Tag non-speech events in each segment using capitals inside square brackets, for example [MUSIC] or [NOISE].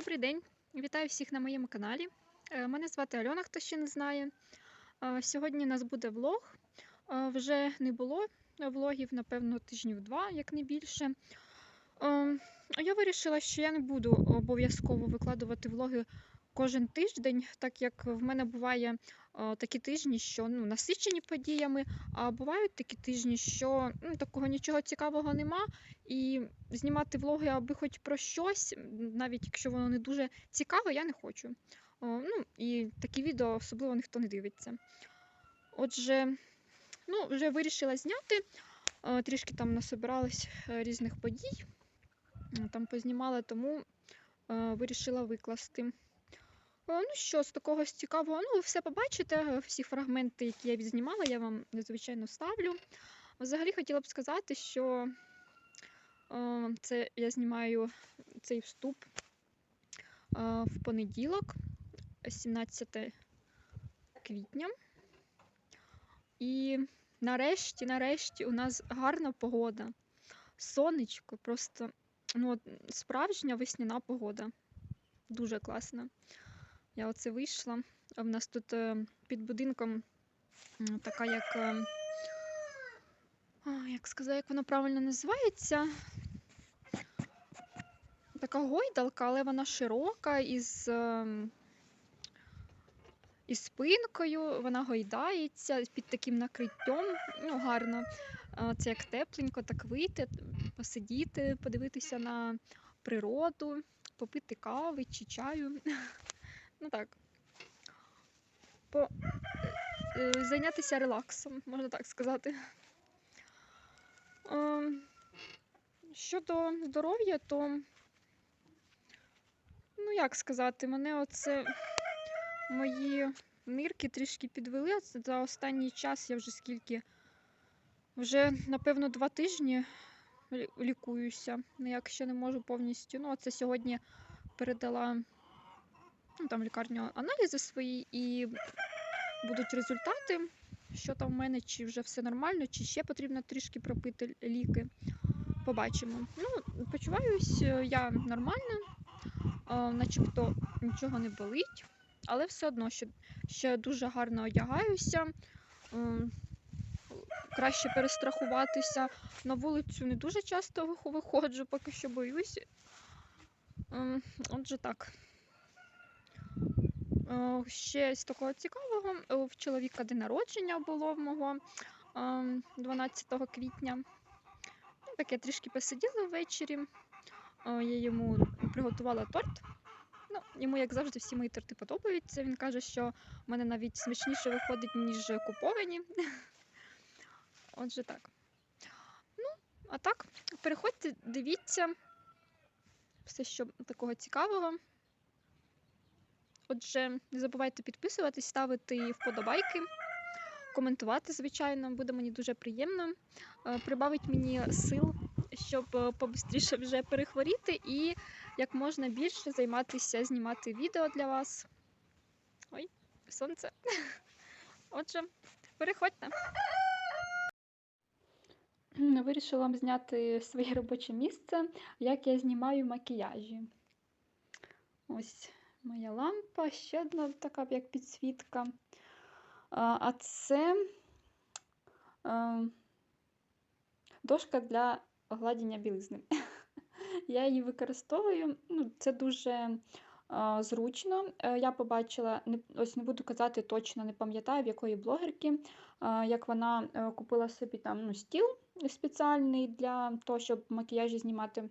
Добрий день! Вітаю всіх на моєму каналі. Е, Мене звати Альона, хто ще не знає. Е, Сьогодні у нас буде влог. Е, Вже не було влогів, напевно, тижнів два, як не більше. Е, Я вирішила, що я не буду обов'язково викладувати влоги кожен тиждень, так як в мене буває е, такі тижні, що ну, насичені подіями, а бувають такі тижні, що ну, такого нічого цікавого нема. І знімати влоги, аби хоч про щось, навіть якщо воно не дуже цікаве, я не хочу. О, ну, і такі відео особливо ніхто не дивиться. Отже, ну, вже вирішила зняти. е, Трішки там насобиралось е, різних подій. Там познімала, тому е, вирішила викласти. Е, Ну що, з такого цікавого, ну, ви все побачите, е, всі фрагменти, які я відзнімала, я вам звичайно ставлю. Взагалі хотіла б сказати, що е, це я знімаю цей вступ е, в понеділок, 17 квітня. І нарешті, нарешті, у нас гарна погода. Сонечко, просто ну, справжня весняна погода. Дуже класна. Я оце вийшла. В нас тут е, під будинком така як. е, Як сказати, як вона правильно називається? Така гойдалка, але вона широка із, ем, із спинкою, вона гойдається під таким накриттям. Ну, гарно. Це як тепленько, так вийти, посидіти, подивитися на природу, попити кави чи чаю. Ну так. По... е, Зайнятися релаксом, можна так сказати. Ем, Щодо здоров'я, то, ну як сказати, мене оце мої нирки трішки підвели. За останній час я вже скільки, вже, напевно, два тижні лі- лікуюся. Ніяк ще не можу повністю. Ну, це сьогодні передала ну, там в лікарню аналізи свої і будуть результати, що там в мене, чи вже все нормально, чи ще потрібно трішки пропити ліки. Побачимо. Ну, почуваюсь е, я нормально, е, начебто нічого не болить, але все одно ще, ще дуже гарно одягаюся. е, Краще перестрахуватися. На вулицю не дуже часто виходжу, поки що боюсь. Ем, Отже, так. Е, Ще такого цікавого, е, в чоловіка день народження було в мого ем, 12 квітня. Ну, Так я трішки посиділа ввечері. Е, Я йому приготувала торт. Ну, йому, як завжди, всі мої торти подобаються. Він каже, що в мене навіть смачніше виходить, ніж куповані. [LAUGHS] Отже, так. Ну, а так, переходьте, дивіться все, що такого цікавого. Отже, не забувайте підписуватись, ставити вподобайки, коментувати, звичайно, буде мені дуже приємно. Е, Прибавить мені сил, щоб е, побистріше вже перехворіти і як можна більше займатися, знімати відео для вас. Ой, сонце. [LAUGHS] Отже, переходьте. Вирішила вам зняти своє робоче місце, як я знімаю макіяжі. Ось моя лампа, ще одна така як підсвітка. А це е, дошка для гладіння білизни. [LAUGHS] Я її використовую. Ну, це дуже е, зручно. Е, Я побачила, ось не буду казати точно, не пам'ятаю, в якої блогерки, як вона купила собі там ну, стіл спеціальний для того, щоб макіяжі знімати.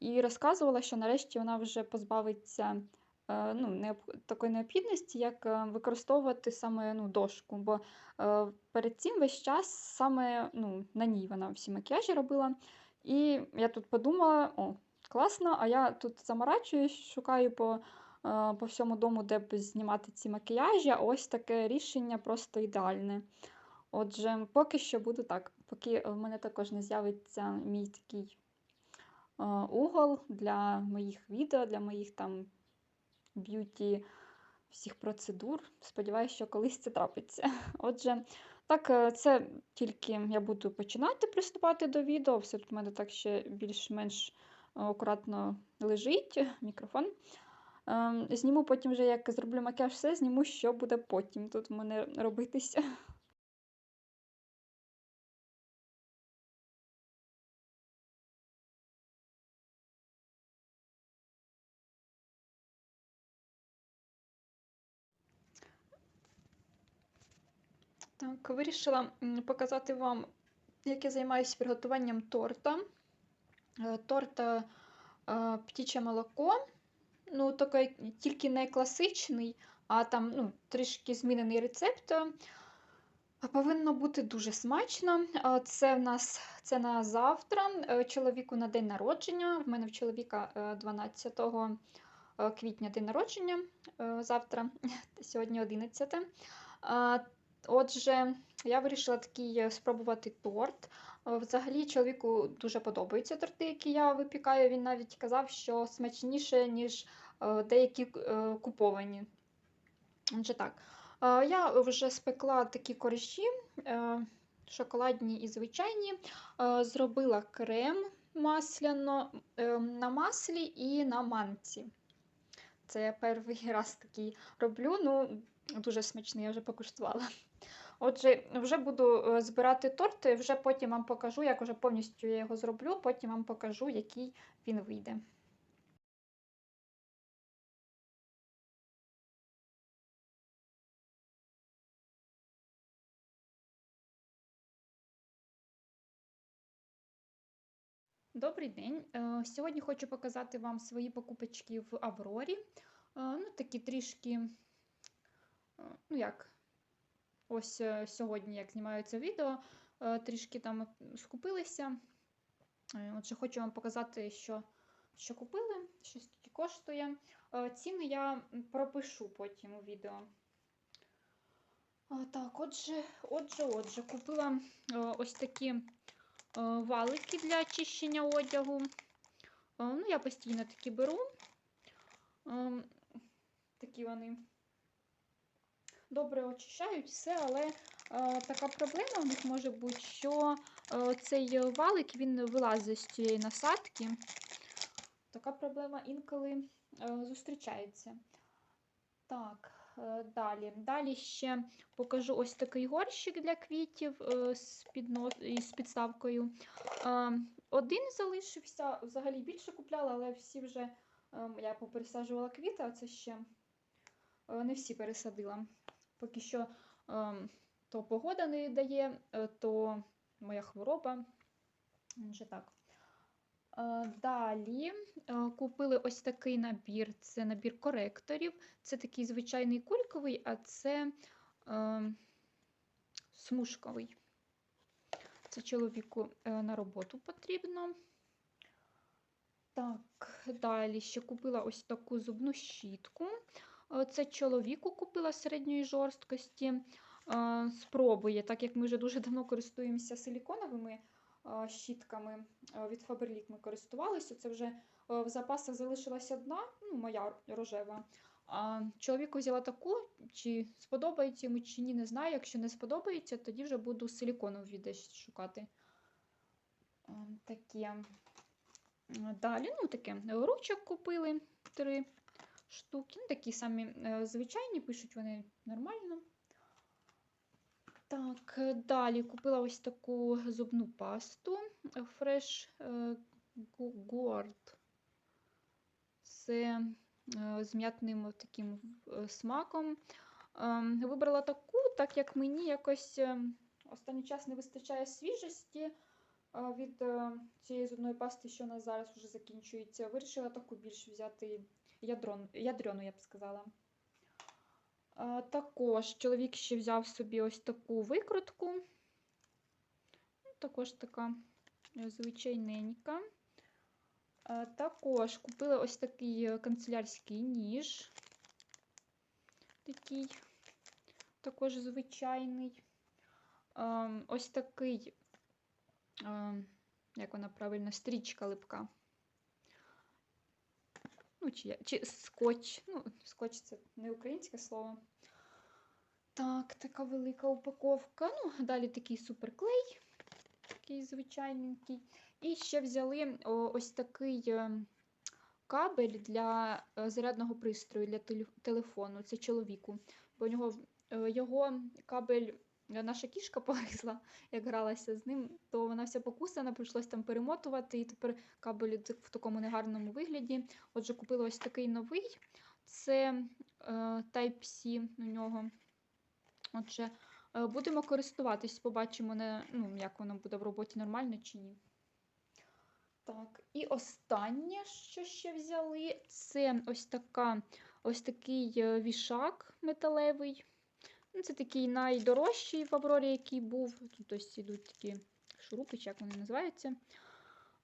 І розказувала, що нарешті вона вже позбавиться е, ну, такої необхідності, як е, використовувати саме ну, дошку. Бо е, перед цим весь час саме ну, на ній вона всі макіяжі робила. І я тут подумала: о, класно, а я тут заморачуюсь, шукаю по, по всьому дому, де б знімати ці макіяжі. Ось таке рішення просто ідеальне. Отже, поки що буду так, поки в мене також не з'явиться мій такий угол для моїх відео, для моїх там б'юті всіх процедур. Сподіваюся, що колись це трапиться. [LAUGHS] Отже, так, е, це тільки я буду починати приступати до відео. Все тут в мене так ще більш-менш акуратно лежить [LAUGHS] мікрофон. Зніму потім вже, як зроблю макіяж, все, зніму, що буде потім тут в мене робитися. [LAUGHS] Так, вирішила показати вам, як я займаюся приготуванням торта. Е, Торт е, е, птіче молоко. Ну, такий тільки не класичний, а там ну, трішки змінений рецепт. Повинно бути дуже смачно. Це в нас це на завтра. Чоловіку на день народження. В мене в чоловіка е, 12 е, квітня день народження завтра, [LAUGHS] сьогодні 11. Отже, я вирішила такий е, спробувати торт. Е, Взагалі, чоловіку дуже подобаються торти, які я випікаю. Він навіть казав, що смачніше, ніж е, деякі куповані. Отже, так. Я вже спекла такі коржі, шоколадні і звичайні. Зробила крем масляно на маслі і на манці. Це я перший [LAUGHS] раз такий роблю. Ну, дуже смачний, я вже покуштувала. Отже, вже буду е, збирати торт, вже потім вам покажу, як вже повністю я його зроблю, потім вам покажу, який він вийде. Добрий день. Е, Сьогодні хочу показати вам свої покупочки в Аврорі. Е, Ну, такі трішки, ну як, ось е, сьогодні, як знімаю це відео, е, трішки там скупилися. Е, Отже, хочу вам показати, що, що купили, що скільки коштує. Ціни я пропишу потім у відео. Так, отже, отже, отже, купила ось такі валики для очищення одягу. Ну, я постійно такі беру. Ем, Такі вони добре очищають все, але е, така проблема в них може бути, що е, цей валик він вилазить з цієї насадки. Така проблема інколи е, зустрічається. Так, е, далі. Далі ще покажу ось такий горщик для квітів е, з, підно... із підставкою. Е, Один залишився, взагалі більше купляла, але всі вже ем, я попересаджувала квіти, а це ще е, не всі пересадила. Поки що ем, то погода не дає, е, то моя хвороба. Вже так. Е, Далі е, купили ось такий набір. Це набір коректорів. Це такий звичайний кульковий, а це е, смужковий. Це чоловіку на роботу потрібно. Так, далі ще купила ось таку зубну щітку. Е, Це чоловіку купила середньої жорсткості. Е, Спробує, так як ми вже дуже давно користуємося силіконовими е, щітками від Faberlic ми користувалися. Це вже в запасах залишилась одна, ну, моя рожева. А чоловіку взяла таку, чи сподобається йому, чи ні, не знаю. Якщо не сподобається, тоді вже буду силіконові десь шукати. Таке. Далі, ну таке, ручок купили три штуки. Ну, такі самі е, звичайні, пишуть вони нормально. Так, е, далі купила ось таку зубну пасту Fresh е, Guard. Це з м'ятним таким смаком. Вибрала таку, так як мені якось останній час не вистачає свіжості від цієї зубної пасти, що у нас зараз вже закінчується. Вирішила таку більш взяти ядрон, ядрёну, я б сказала. Також чоловік ще взяв собі ось таку викрутку. Ну, Також така звичайненька. Також купила ось такий е, канцелярський ніж. Такий, також звичайний. Ось такий, як вона правильно, стрічка липка. Ну, чи, чи скотч. Ну, скотч це не українське слово. Так, така велика упаковка. Ну, далі такий суперклей. такий звичайненький. І ще взяли ось такий е, кабель для е, зарядного пристрою для телефону. Це чоловіку. Бо у нього е, його кабель наша кішка [LAUGHS] погризла, як гралася з ним, то вона вся покусана, прийшлось там перемотувати, і тепер кабель в такому негарному вигляді. Отже, купила ось такий новий. Це е, Type-C у нього. Отже, е, будемо користуватись, побачимо, не, ну, як воно буде в роботі нормально чи ні. Так, і останнє, що ще взяли, це ось така, ось такий е, вішак металевий. Ну, це такий найдорожчий в Аврорі, який був. Тут ось ідуть такі шурупи, чи як вони називаються.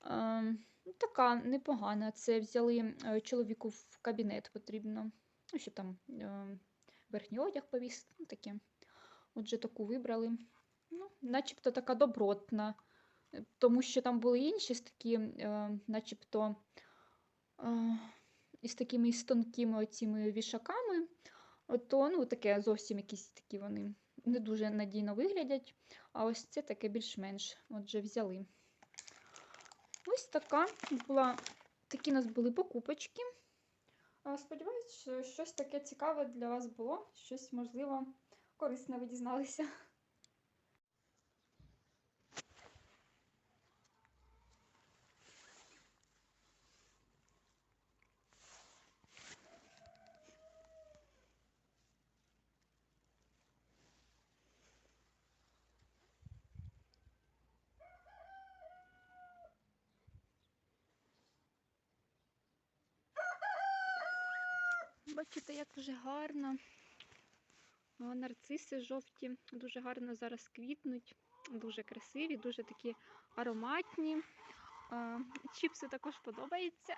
Ем, така непогана. Це взяли е, чоловіку в кабінет потрібно. Ну, щоб там е, верхній одяг повісити. Ну, таке. Отже, таку вибрали. Ну, начебто така добротна. Е, Тому що там були інші такі, начебто, із такими тонкими оціми вішаками. То ну, таке зовсім якісь такі вони не дуже надійно виглядять. А ось це таке більш-менш. Отже, взяли. Ось така була, такі у нас були покупочки. Сподіваюсь, що щось таке цікаве для вас було, щось, можливо, корисне ви дізналися. Бачите, як вже гарно. Нарциси жовті, дуже гарно зараз квітнуть, дуже красиві, дуже такі ароматні. Чіпси також подобаються.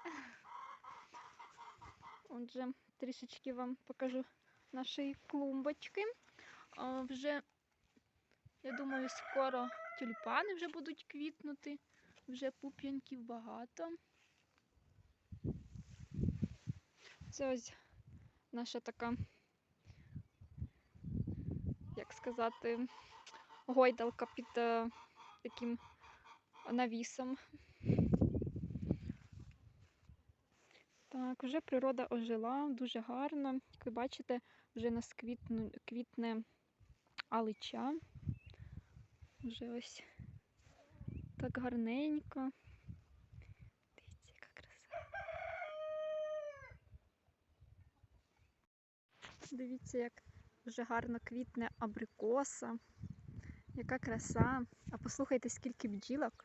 Отже, трішечки вам покажу нашої клумбочки. Вже, я думаю, скоро тюльпани вже будуть квітнути, вже пуп'янків багато. Це ось наша така, як сказати, гойдалка під е, таким навісом. Так, вже природа ожила, дуже гарно. Як ви бачите, вже нас квітну, квітне алича. Вже ось так гарненько. Дивіться, яка краса. Дивіться, як вже гарно квітне абрикоса. Яка краса. А послухайте, скільки бджілок.